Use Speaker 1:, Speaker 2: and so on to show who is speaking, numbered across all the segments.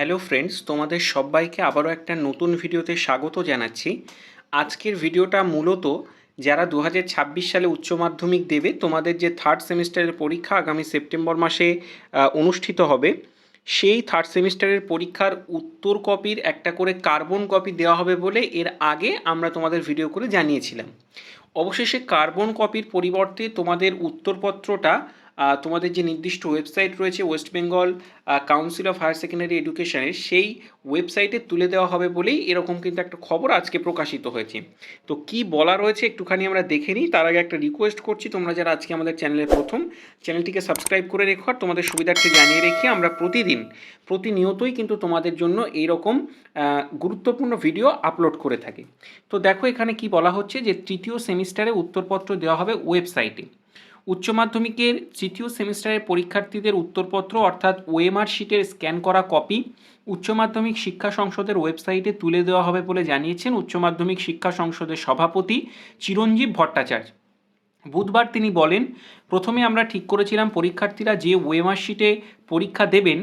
Speaker 1: Hello friends, তোমাদের সবাইকে আবারও একটা নতুন ভিডিওতে স্বাগত জানাচ্ছি। আজকের ভিডিওটা মূলত যারা দু হাজার ছাব্বিশ সালে উচ্চ মাধ্যমিক দেবে, তোমাদের যে থার্ড সেমিস্টারের পরীক্ষা আগামী সেপ্টেম্বর মাসে অনুষ্ঠিত হবে, সেই থার্ড সেমিস্টারের পরীক্ষার উত্তর কপির একটা করে কার্বন কপি দেওয়া হবে বলে এর আগে আমরা তোমাদের ভিডিও করে জানিয়েছিলাম। অবশেষে কার্বন কপির পরিবর্তে তোমাদের উত্তরপত্রটা তোমাদের যে নির্দিষ্ট ওয়েবসাইট রয়েছে West Bengal council of higher secondary এডুকেশনের সেই ওয়েবসাইটে তুলে দেওয়া হবে বলেই এরকম কিন্তু একটা খবর আজকে প্রকাশিত হয়েছে। তো কি বলা রয়েছে একটুখানি আমরা দেখে নিই। তার আগে একটা রিকোয়েস্ট করছি তোমরা যারা আজকে আমাদের চ্যানেলের প্রথম চ্যানেলটিকে সাবস্ক্রাইব করে রেখো আর তোমাদের সুবিধার্থে জানিয়ে রেখে আমরা প্রতিদিন প্রতিনিয়তই কিন্তু তোমাদের জন্য এইরকম আহ, গুরুত্বপূর্ণ ভিডিও আপলোড করে থাকি। তো দেখো এখানে কি বলা হচ্ছে যে তৃতীয় সেমিস্টারে উত্তরপত্র দেওয়া হবে ওয়েবসাইটে উচ্চ মাধ্যমিকের তৃতীয় সেমিস্টারের পরীক্ষার্থীদের উত্তরপত্র অর্থাৎ ওএমআর শিটের স্ক্যান করা কপি উচ্চ মাধ্যমিক শিক্ষা সংসদের ওয়েবসাইটে তুলে দেওয়া হবে বলে জানিয়েছেন উচ্চ মাধ্যমিক শিক্ষা সংসদের সভাপতি চিরঞ্জীব ভট্টাচার্য। বুধবার তিনি বলেন, প্রথমে আমরা ঠিক করেছিলাম পরীক্ষার্থীরা যে ওয়েমার শিটে পরীক্ষা দেবেন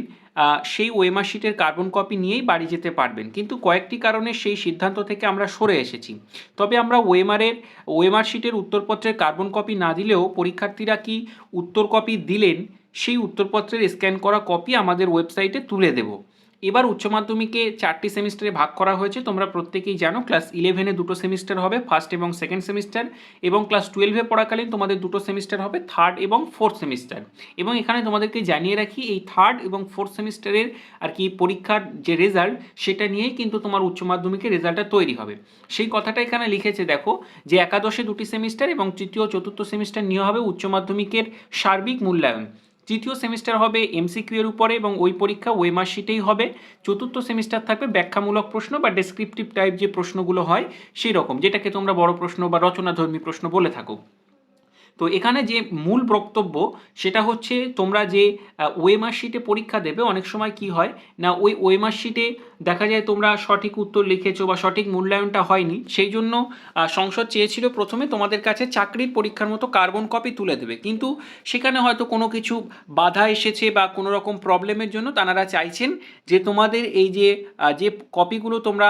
Speaker 1: সেই ওয়েমার শিটের কার্বন কপি নিয়েই বাড়ি যেতে পারবেন। কিন্তু কয়েকটি কারণে সেই সিদ্ধান্ত থেকে আমরা সরে এসেছি। তবে আমরা ওয়েমারের, ওয়েমার শিটের উত্তরপত্রের কার্বন কপি না দিলেও পরীক্ষার্থীরা কি উত্তর কপি দিলেন, সেই উত্তরপত্রের স্ক্যান করা কপি আমাদের ওয়েবসাইটে তুলে দেব। এবার উচ্চ মাধ্যমিকে চারটি সেমিস্টারে ভাগ করা হয়েছে। তোমরা প্রত্যেকেই জানো ক্লাস ইলেভেনে দুটো সেমিস্টার হবে ফার্স্ট এবং সেকেন্ড সেমিস্টার এবং ক্লাস টুয়েলভে পড়াকালীন তোমাদের দুটো সেমিস্টার হবে থার্ড এবং ফোর্থ সেমিস্টার এবং এখানে তোমাদেরকে জানিয়ে রাখি, এই থার্ড এবং ফোর্থ সেমিস্টারের আর কি পরীক্ষার যে রেজাল্ট সেটা নিয়েই কিন্তু তোমার উচ্চ মাধ্যমিকের রেজাল্টটা তৈরি হবে। সেই কথাটা এখানে লিখেছে, দেখো, যে একাদশে দুটি সেমিস্টার এবং তৃতীয় চতুর্থ সেমিস্টার নিয়ে হবে উচ্চ মাধ্যমিকের সার্বিক মূল্যায়ন। তৃতীয় সেমিস্টার হবে এমসিকিউ এর উপরে এবং ওই পরীক্ষা ওয়েমার মার্কশিটেই হবে। চতুর্থ সেমিস্টার থাকবে ব্যাখ্যামূলক প্রশ্ন বা ডেসক্রিপটিভ টাইপ যে প্রশ্নগুলো হয় সেই রকম যেটাকে তোমরা বড় প্রশ্ন বা রচনাধর্মী প্রশ্ন বলে থাকো। তো এখানে যে মূল বক্তব্য, সেটা হচ্ছে তোমরা যে ওয়েমার শিটে পরীক্ষা দেবে, অনেক সময় কি হয়, না, ওই ওয়েমার শিটে দেখা যায় তোমরা সঠিক উত্তর লিখেছো বা সঠিক মূল্যায়নটা হয়নি, সেই জন্য সংসদ চেয়েছিল প্রথমে তোমাদের কাছে চাকরির পরীক্ষার মতো কার্বন কপি তুলে দেবে। কিন্তু সেখানে হয়তো কোনো কিছু বাধা এসেছে বা কোনো রকম প্রবলেমের জন্য তারা চাইছেন যে তোমাদের এই যে যে কপিগুলো তোমরা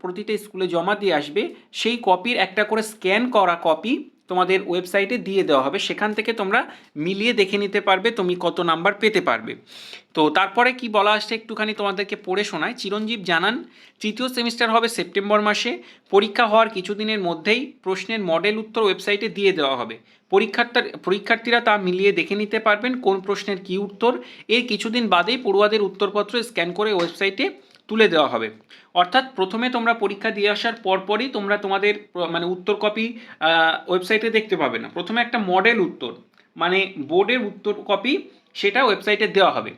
Speaker 1: প্রতিটা স্কুলে জমা দিয়ে আসবে, সেই কপির একটা করে স্ক্যান করা কপি তোমাদের ওয়েবসাইটে দিয়ে দেওয়া হবে। সেখান থেকে তোমরা মিলিয়ে দেখে নিতে পারবে তুমি কত নাম্বার পেতে পারবে। তো তারপরে কি বলা আসছে একটুখানি তোমাদেরকে পড়ে শোনায়। চিরঞ্জীব জানান, তৃতীয় সেমিস্টার হবে সেপ্টেম্বর মাসে। পরীক্ষা হওয়ার কিছুদিনের মধ্যেই প্রশ্নের মডেল উত্তর ওয়েবসাইটে দিয়ে দেওয়া হবে। পরীক্ষার্থার, পরীক্ষার্থীরা তা মিলিয়ে দেখে নিতে পারবেন কোন প্রশ্নের কী উত্তর। এর কিছুদিন বাদেই পড়ুয়াদের উত্তরপত্র স্ক্যান করে ওয়েবসাইটে তুলে দেওয়া হবে। অর্থাৎ প্রথমে তোমরা পরীক্ষা দিয়ে আসার পরপরই তোমরা তোমাদের মানে উত্তর কপি ওয়েবসাইটে দেখতে পাবে না। প্রথমে একটা মডেল উত্তর মানে বোর্ডের উত্তর কপি সেটা ওয়েবসাইটে দেওয়া হবে।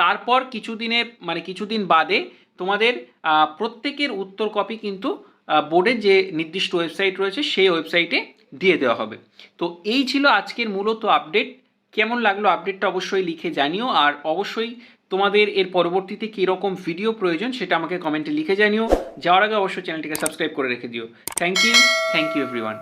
Speaker 1: তারপর কিছুদিনের মানে কিছুদিন বাদে তোমাদের প্রত্যেকের উত্তর কপি কিন্তু বোর্ডের যে নির্দিষ্ট ওয়েবসাইট রয়েছে সেই ওয়েবসাইটে দিয়ে দেওয়া হবে। তো এই ছিল আজকের মূলত আপডেট কেমন লাগল আপডেটটা অবশ্যই লিখে জানিও। আর অবশ্যই তোমাদের এর পরবর্তীতে কীরকম ভিডিও প্রয়োজন সেটা আমাকে কমেন্টে লিখে জানিও। যাওয়ার আগে অবশ্যই চ্যানেলটিকে সাবস্ক্রাইব করে রেখে দিও। Thank you thank you everyone